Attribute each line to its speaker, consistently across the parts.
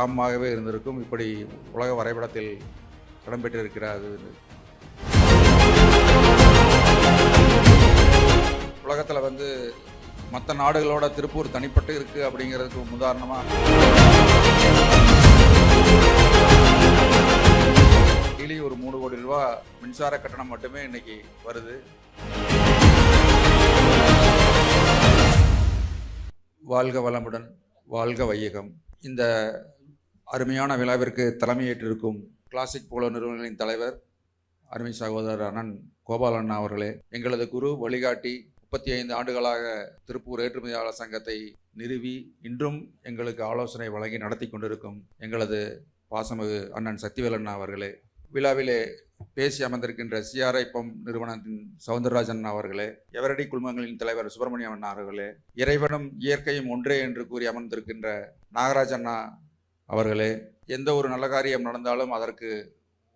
Speaker 1: கிராமமாகவே இருந்திருக்கும். இப்படி உலக வரைபடத்தில் இடம்பெற்றிருக்கிறது உலகத்தில் வந்து மற்ற நாடுகளோட திருப்பூர் தனிப்பட்டு இருக்குது அப்படிங்கிறதுக்கு உதாரணமாக டெய்லி ஒரு மூணு கோடி ரூபா மின்சார கட்டணம் மட்டுமே இன்னைக்கு வருது. வாழ்க வளமுடன் வாழ்க வையகம். இந்த அருமையான விழாவிற்கு தலைமையேற்றிருக்கும் கிளாசிக் போலோ நிறுவனங்களின் தலைவர் அருமை சகோதரர் அண்ணன் கோபாலண்ணா அவர்களே எங்களது குரு வழிகாட்டி முப்பத்தி ஐந்து ஆண்டுகளாக திருப்பூர் ஏற்றுமதியாளர் சங்கத்தை நிறுவி இன்றும் எங்களுக்கு ஆலோசனை வழங்கி நடத்தி கொண்டிருக்கும் எங்களது பாசமிகு அண்ணன் சக்திவேலண்ணா அவர்களே விழாவிலே பேசி அமர்ந்திருக்கின்ற சிஆர்ஐ பம் நிறுவனத்தின் சவுந்தரராஜன் அவர்களே எவரடி குழுமங்களின் தலைவர் சுப்பிரமணியம் அண்ணா அவர்களே இறைவனும் இயற்கையும் ஒன்றே என்று கூறி அமர்ந்திருக்கின்ற நாகராஜ் அண்ணா அவர்களே எந்த ஒரு நல்ல காரியம் நடந்தாலும் அதற்கு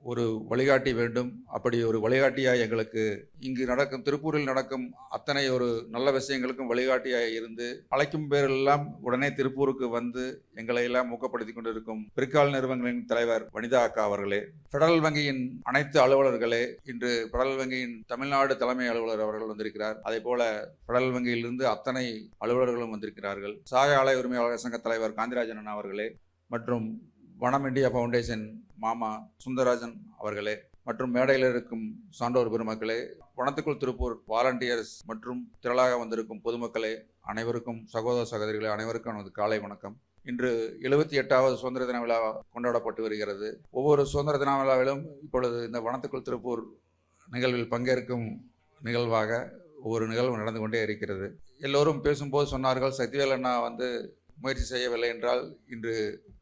Speaker 1: ஒரு வழிகாட்டி வேண்டும். அப்படி ஒரு வழிகாட்டியாக எங்களுக்கு இங்கு நடக்கும் திருப்பூரில் நடக்கும் அத்தனை ஒரு நல்ல விஷயங்களுக்கும் வழிகாட்டியாக இருந்து அழைக்கும் பேரெல்லாம் உடனே திருப்பூருக்கு வந்து எங்களை எல்லாம் ஊக்கப்படுத்தி கொண்டிருக்கும் பிற்கால நிறுவனங்களின் தலைவர் வனிதா அக்கா அவர்களே பெடரல் வங்கியின் அனைத்து அலுவலர்களே இன்று பெடரல் வங்கியின் தமிழ்நாடு தலைமை அலுவலர் அவர்கள் வந்திருக்கிறார். அதே போல பெடரல் வங்கியிலிருந்து அத்தனை அலுவலர்களும் வந்திருக்கிறார்கள். சாய ஆலை உரிமையாளர் சங்க தலைவர் காந்திராஜன் அவர்களே மற்றும் வனம் இந்தியா ஃபவுண்டேஷன் மாமா சுந்தரராஜன் அவர்களே மற்றும் மேடையில் இருக்கும் சான்றோர் பெருமக்களே வனத்துக்குள் திருப்பூர் வாலண்டியர்ஸ் மற்றும் திரளாக வந்திருக்கும் பொதுமக்களே அனைவருக்கும் சகோதர சகோதரிகளே அனைவருக்கும் எனது காலை வணக்கம். இன்று எழுபத்தி எட்டாவது சுதந்திர தின விழா கொண்டாடப்பட்டு வருகிறது. ஒவ்வொரு சுதந்திர தின விழாவிலும் இப்பொழுது இந்த வனத்துக்குள் திருப்பூர் நிகழ்வில் பங்கேற்கும் நிகழ்வாக ஒவ்வொரு நிகழ்வு நடந்து கொண்டே இருக்கிறது. எல்லோரும் பேசும்போது சொன்னார்கள் சக்திவேல் அண்ணா வந்து முயற்சி செய்யவில்லை என்றால் இன்று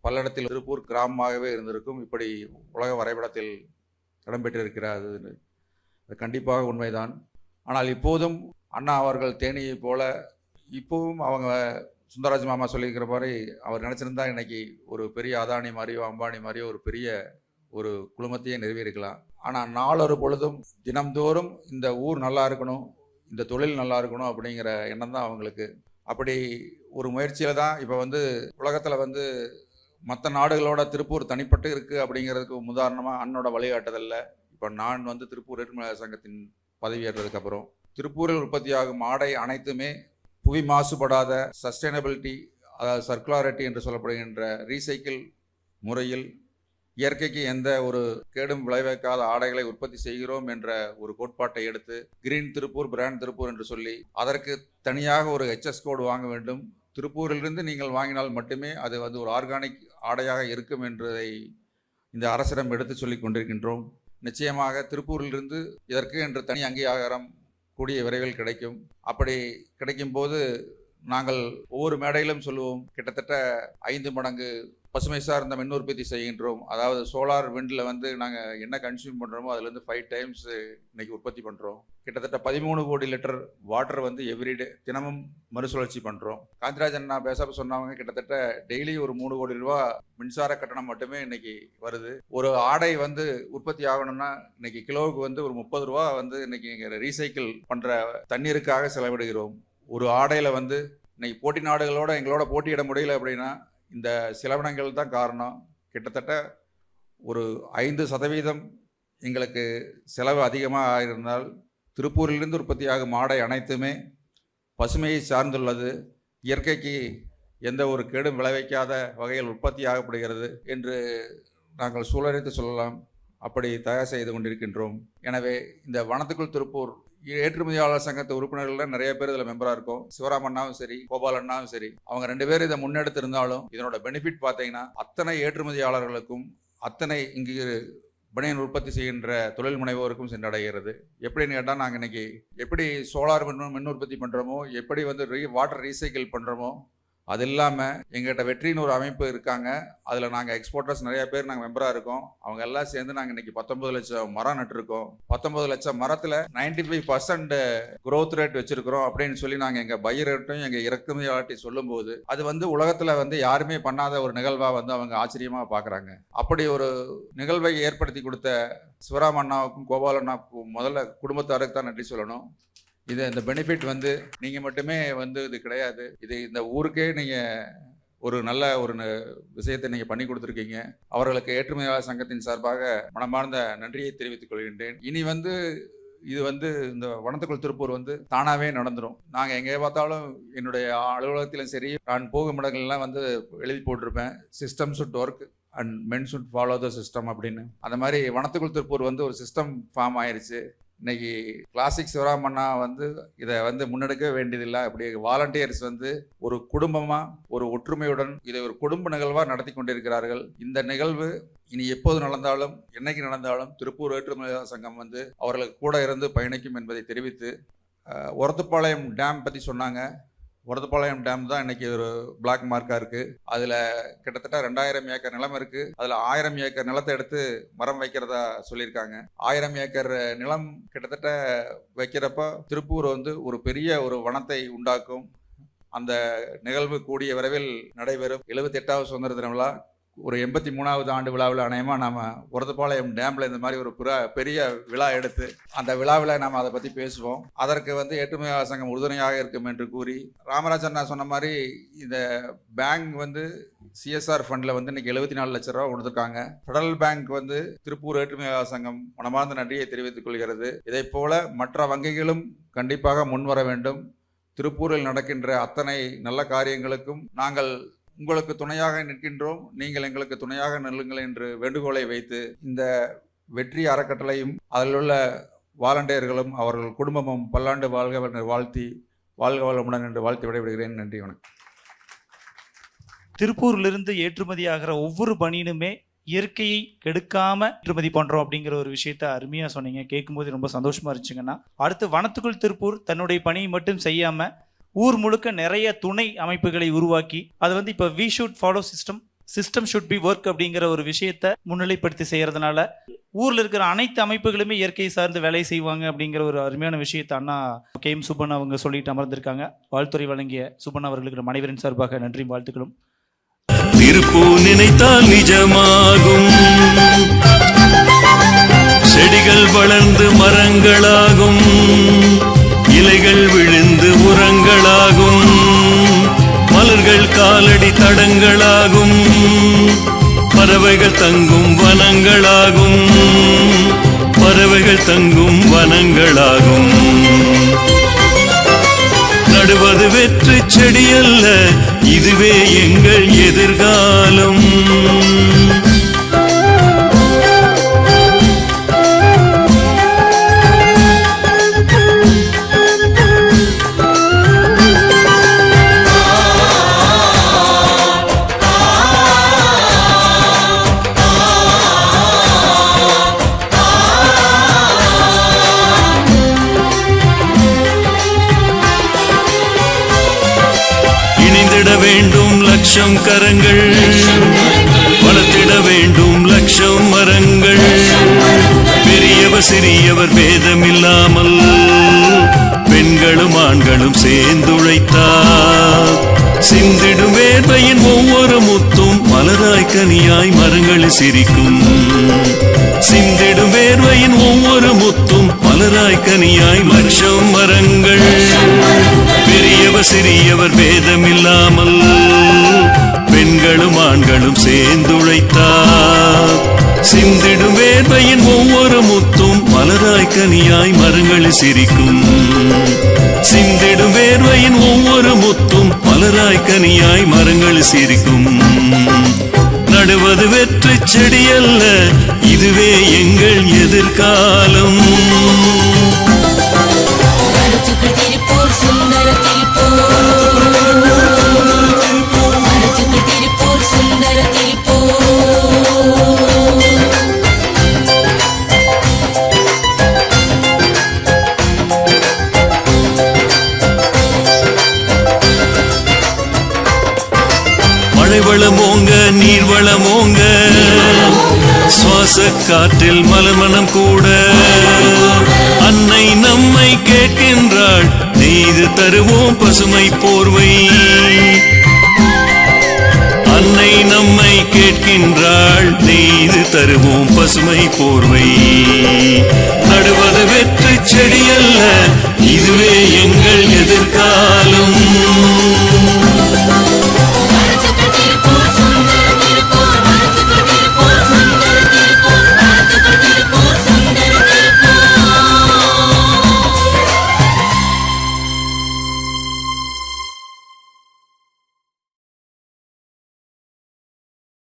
Speaker 1: பல்லடத்தில் திருப்பூர் கிராமமாகவே இருந்திருக்கும். இப்படி உலக வரைபடத்தில் இடம்பெற்றிருக்கிறது அது. கண்டிப்பாக உண்மைதான். ஆனால் இப்போதும் அண்ணா அவர்கள் தேனியை போல இப்போவும் அவங்க சுந்தரராஜ் மாமா சொல்லியிருக்கிற மாதிரி அவர் நினச்சிருந்தா இன்னைக்கு ஒரு பெரிய அதானி மாதிரியோ அம்பானி மாதிரியோ ஒரு பெரிய ஒரு குழுமத்தையே நிறுவியிருக்கலாம். ஆனால் நாளொரு பொழுதும் தினம்தோறும் இந்த ஊர் நல்லா இருக்கணும் இந்த தொழில் நல்லா இருக்கணும் அப்படிங்கிற எண்ணம் தான் அவங்களுக்கு. அப்படி ஒரு முயற்சியில் தான் இப்போ வந்து உலகத்தில் வந்து மற்ற நாடுகளோட திருப்பூர் தனிப்பட்டு இருக்குது அப்படிங்கிறதுக்கு உதாரணமாக அண்ணோட வழிகாட்டுதலில். இப்போ நான் வந்து திருப்பூர் ஏற்றுமதி சங்கத்தின் பதவியேற்றதுக்கப்புறம் திருப்பூரில் உற்பத்தியாகும் ஆடை அனைத்துமே புவி மாசுபடாத சஸ்டைனபிலிட்டி அதாவது சர்க்குலாரிட்டி என்று சொல்லப்படுகின்ற ரீசைக்கிள் முறையில் இயற்கைக்கு எந்த ஒரு கேடும் விளைவிக்காத ஆடைகளை உற்பத்தி செய்கிறோம் என்ற ஒரு கோட்பாட்டை எடுத்து கிரீன் திருப்பூர் பிராண்ட் திருப்பூர் என்று சொல்லி அதற்கு தனியாக ஒரு ஹெச்எஸ் கோடு வாங்க வேண்டும். திருப்பூரிலிருந்து நீங்கள் வாங்கினால் மட்டுமே அது வந்து ஒரு ஆர்கானிக் ஆடையாக இருக்கும் என்றதை இந்த அரசிடம் எடுத்து சொல்லி கொண்டிருக்கின்றோம். நிச்சயமாக திருப்பூரிலிருந்து இதற்கு என்று தனி அங்கீகாரம் கூடிய விரைவில் கிடைக்கும். அப்படி கிடைக்கும் போது நாங்கள் ஒவ்வொரு மேடையிலும் சொல்லுவோம் கிட்டத்தட்ட ஐந்து மடங்கு பசுமை சார்ந்த மின் உற்பத்தி செய்கின்றோம். அதாவது சோலார் விண்டில் வந்து நாங்கள் என்ன கன்சியூம் பண்ணுறோமோ அதுலேருந்து ஃபைவ் டைம்ஸ் இன்னைக்கு உற்பத்தி பண்ணுறோம் கிட்டத்தட்ட பதிமூணு கோடி லிட்டர் வாட்டர் வந்து எவ்ரிடே தினமும் மறுசுழற்சி பண்ணுறோம் காந்திராஜன் நான் பேசாம சொன்னவங்க கிட்டத்தட்ட டெய்லி ஒரு மூணு கோடி ரூபா மின்சார கட்டணம் மட்டுமே இன்னைக்கு வருது. ஒரு ஆடை வந்து உற்பத்தி ஆகணும்னா இன்னைக்கு கிலோவுக்கு வந்து ஒரு முப்பது ரூபா வந்து இன்னைக்கு இங்கே ரீசைக்கிள் பண்ணுற தண்ணீருக்காக செலவிடுகிறோம். ஒரு ஆடையில் வந்து இன்னைக்கு போட்டி நாடுகளோட எங்களோட போட்டியிட முடியல அப்படின்னா இந்த செலவினங்கள் தான் காரணம். கிட்டத்தட்ட ஒரு ஐந்து சதவீதம் எங்களுக்கு செலவு அதிகமாக ஆயிருந்தால் திருப்பூரிலிருந்து உற்பத்தியாகும் ஆடை அனைத்துமே பசுமையை சார்ந்துள்ளது. இயற்கைக்கு எந்த ஒரு கேடும் விளைவிக்காத வகையில் உற்பத்தியாகப்படுகிறது என்று நாங்கள் சூழலித்து சொல்லலாம். அப்படி தயார் செய்து கொண்டிருக்கின்றோம். எனவே இந்த வனத்துக்குள் திருப்பூர் ஏற்றுமதியாளர் சங்கத்து உறுப்பினர்கள் நிறைய பேர் இதில் மெம்பராக இருக்கும். சிவராம் அண்ணாவும் சரி கோபால் அண்ணாவும் சரி. அவங்க ரெண்டு பேரும் இதை முன்னெடுத்திருந்தாலும் இதனோட பெனிஃபிட் பார்த்தீங்கன்னா அத்தனை ஏற்றுமதியாளர்களுக்கும் அத்தனை இங்கு பனியன் உற்பத்தி செய்கின்ற தொழில் முனைவோருக்கும் சென்றடைகிறது. எப்படின்னு கேட்டால் நாங்கள் இன்னைக்கு எப்படி சோலார் மின் மின் உற்பத்தி பண்ணுறோமோ எப்படி வந்து ரீ வாட்டர் ரீசைக்கிள் பண்ணுறோமோ அது இல்லாமல் எங்கள்கிட்ட வெற்றின்னு ஒரு அமைப்பு இருக்காங்க. அதில் நாங்கள் எக்ஸ்போர்ட்டர்ஸ் நிறைய பேர் நாங்கள் மெம்பராக இருக்கோம். அவங்க எல்லாம் சேர்ந்து நாங்கள் இன்னைக்கு பத்தொன்பது லட்சம் மரம் நட்டுருக்கோம். பத்தொன்பது லட்சம் மரத்தில் ninety five percent growth rate வச்சிருக்கிறோம் அப்படின்னு சொல்லி நாங்கள் எங்கள் பயிர் ரேட்டும் எங்கள் இறக்குமதியாட்டி சொல்லும்போது அது வந்து உலகத்தில் வந்து யாருமே பண்ணாத ஒரு நிகழ்வாக வந்து அவங்க ஆச்சரியமாக பார்க்குறாங்க அப்படி ஒரு நிகழ்வை ஏற்படுத்தி கொடுத்த சிவராம் அண்ணாவுக்கும் கோபால் அண்ணாவுக்கும் முதல்ல குடும்பத்தாருக்கு தான் நன்றி சொல்லணும். இது இந்த பெனிஃபிட் வந்து நீங்கள் மட்டுமே வந்து இது கிடையாது. இது இந்த ஊருக்கே நீங்கள் ஒரு நல்ல ஒரு ந- விஷயத்தை நீங்கள் பண்ணி கொடுத்துருக்கீங்க. அவர்களுக்கு ஏற்றுமையாளர் சங்கத்தின் சார்பாக மனமார்ந்த நன்றியை தெரிவித்துக் கொள்கின்றேன். இனி வந்து இது வந்து இந்த வனத்துக்குள் திருப்பூர் வந்து தானாகவே நடந்துடும் நாங்கள் எங்கே பார்த்தாலும் என்னுடைய அலுவலகத்திலும் சரி நான் போகும் இடங்கள்லாம் வந்து எழுதி போட்டிருப்பேன். System should work and men should follow the system அப்படின்னு. அந்த மாதிரி வனத்துக்குள் திருப்பூர் வந்து ஒரு சிஸ்டம் ஃபார்ம் ஆயிடுச்சு இன்னைக்கு கிளாசிக் சிவராமண்ணா வந்து இதை வந்து முன்னெடுக்க வேண்டியதில்லை. அப்படி வாலண்டியர்ஸ் வந்து ஒரு குடும்பமாக ஒரு ஒற்றுமையுடன் இதை ஒரு குடும்ப நிகழ்வாக நடத்தி கொண்டிருக்கிறார்கள். இந்த நிகழ்வு இனி எப்போது நடந்தாலும் என்னைக்கு நடந்தாலும் திருப்பூர் ஏற்றுமதியாளர் சங்கம் வந்து அவர்களுக்கு கூட இருந்து பயணிக்கும் என்பதை தெரிவித்து உரத்துப்பாளையம் ஒரத்துப்பாளையம் டேம் பற்றி சொன்னாங்க. ஒரத்துப்பாளையம் டேம் தான் இன்னைக்கு ஒரு பிளாக் மார்க்காக இருக்குது அதில் கிட்டத்தட்ட ரெண்டாயிரம் ஏக்கர் நிலம் இருக்குது அதில் ஆயிரம் ஏக்கர் நிலத்தை எடுத்து மரம் வைக்கிறதா சொல்லியிருக்காங்க. ஆயிரம் ஏக்கர் நிலம் கிட்டத்தட்ட வைக்கிறப்ப திருப்பூர் வந்து ஒரு பெரிய ஒரு வனத்தை உண்டாக்கும். அந்த நிகழ்வு கூடிய விரைவில் நடைபெறும். எழுபத்தி எட்டாவது சுதந்திர தின விழா. ஒரு எண்பத்தி மூணாவது ஆண்டு விழாவில் அநேகமாக நாம் உரதுபாளையம் டேமில் இந்த மாதிரி ஒரு புற பெரிய விழா எடுத்து அந்த விழாவில் நாம் அதை பற்றி பேசுவோம். அதற்கு வந்து ஏற்றுமதியாளர் சங்கம் உறுதுணையாக இருக்கும் என்று கூறி ராமராஜன் நான் சொன்ன மாதிரி இந்த பேங்க் வந்து சிஎஸ்ஆர் ஃபண்டில் வந்து இன்றைக்கி எழுபத்தி நாலு லட்ச ரூபா கொடுத்துருக்காங்க. ஃபெடரல் பேங்க் வந்து திருப்பூர் ஏற்றுமதியாளர் சங்கம் மனமார்ந்த நன்றியை தெரிவித்துக் கொள்கிறது. இதை போல மற்ற வங்கிகளும் கண்டிப்பாக முன்வர வேண்டும். திருப்பூரில் நடக்கின்ற அத்தனை நல்ல காரியங்களுக்கும் நாங்கள் உங்களுக்கு துணையாக நிற்கின்றோம். நீங்கள் எங்களுக்கு துணையாக நெல்லுங்கள் என்று வேண்டுகோளை வைத்து இந்த வெற்றி அறக்கட்டளையும் அதில் உள்ள வாலண்டியர்களும் அவர்கள் குடும்பமும் பல்லாண்டு வாழ்க என்று வாழ்த்தி வாழ்க வளமுடன் என்று வாழ்த்து விடைபெறுகிறேன். நன்றி வணக்கம்.
Speaker 2: திருப்பூர்லேருந்து ஏற்றுமதி ஆகிற ஒவ்வொரு பணியினுமே இயற்கையை கெடுக்காம ஏற்றுமதி பண்றோம் அப்படிங்கிற ஒரு விஷயத்த அருமையா சொன்னீங்க. கேட்கும்போது ரொம்ப சந்தோஷமா இருந்துச்சுங்கன்னா அடுத்து வனத்துக்குள் திருப்பூர் தன்னுடைய பணியை மட்டும் செய்யாம ஊர் முழுக்க நிறைய துணை அமைப்புகளை உருவாக்கி அது வந்து இப்போ we should follow system system should be work அப்படிங்கிற ஒரு விஷயத்த முன்னிலைப்படுத்தி செய்யறதுனால ஊர்ல இருக்கிற அனைத்து அமைப்புகளுமே இயற்கை சார்ந்து வேலை செய்வாங்க அப்படிங்கிற ஒரு அருமையான விஷயத்தை அண்ணா கே எம் சுப்பன் அவங்க சொல்லிட்டு அமர்ந்திருக்காங்க. வாழ்த்துறை வழங்கிய சுப்பன் அவர்களுக்கு மனைவரின் சார்பாக நன்றி வாழ்த்துக்களும்.
Speaker 3: திருப்பூ நினைத்தால் நிஜமாகும். செடிகள் வளர்ந்து மரங்களாகும். இலைகள் விழு விழுந்து உரங்களாகும். மலர்கள் காலடி தடங்களாகும். பறவைகள் தங்கும் வனங்களாகும். பறவைகள் தங்கும் வனங்களாகும். நடுவது வெற்று செடியல்ல இதுவே எங்கள் எதிர்காலம். வேண்டும் லட்சம் கரங்கள். வளர்த்திட வேண்டும் லட்சம் மரங்கள். பெரியவர் சிறியவர் பேதமில்லாமல் பெண்களும் ஆண்களும் சேர்ந்துழைத்தார். சிந்திடும் வேர்வையின் ஒவ்வொரு முத்தும் மலராய் கனியாய் மரங்களில் சிரிக்கும். சிந்திடும் வேர்வையின் ஒவ்வொரு முத்தும் மலராய் கனியாய் லட்சம் மரங்கள். சிறியவர் வேதம் இல்லாமல் பெண்களும் ஆண்களும் சேர்ந்துழைத்தார். சிந்திடும் வேர்வையின் ஒவ்வொரு முத்தும் மலராய் கனியாய் மரங்களில் சிரிக்கும். சிந்திடும் வேர்வையின் ஒவ்வொரு முத்தும் மலராய் கனியாய் மரங்களில் சிரிக்கும். நடுவது வெற்றி செடி அல்ல இதுவே எங்கள் எதிர்காலம். காற்றில் மலமணம் கூட. அன்னை நம்மை கேட்கின்றாள் நெய்து தருவோம் பசுமை போர்வை. அன்னை நம்மை கேட்கின்றாள் நெய்து தருவோம் பசுமை போர்வை. நடுவது வெற்று செடியல்ல இதுவே எங்கள் எதிர்